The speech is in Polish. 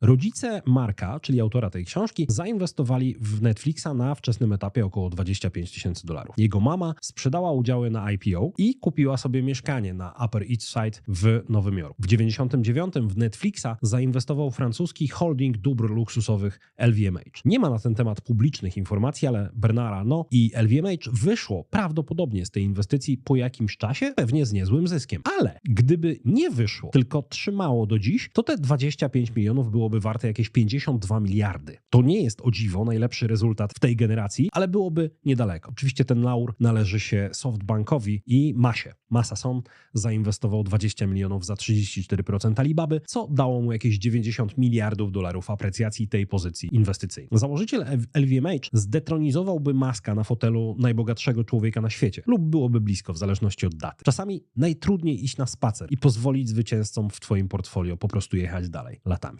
Rodzice Marka, czyli autora tej książki, zainwestowali w Netflixa na wczesnym etapie około 25 tysięcy dolarów. Jego mama sprzedała udziały na IPO i kupiła sobie mieszkanie na Upper East Side w Nowym Jorku. W 99 w Netflixa zainwestował francuski holding dóbr luksusowych LVMH. Nie ma na ten temat publicznych informacji, ale Bernard Arnault i LVMH wyszło prawdopodobnie z tej inwestycji po jakimś czasie, pewnie z niezłym zyskiem. Ale gdyby nie wyszło, tylko trzymało do dziś, to te 25 milionów byłoby warte jakieś 52 miliardy. To nie jest o dziwo najlepszy rezultat w tej generacji, ale byłoby niedaleko. Oczywiście ten laur należy się SoftBankowi i Masie. Masa Son zainwestował 20 milionów za 34% Alibaby, co dało mu jakieś 90 miliardów dolarów aprecjacji tej pozycji inwestycyjnej. Założyciel LVMH zdetronizowałby Maska na fotelu najbogatszego człowieka na świecie lub byłoby blisko, w zależności od daty. Czasami najtrudniej iść na spacer i pozwolić zwycięzcom w twoim portfolio po prostu jechać dalej latami.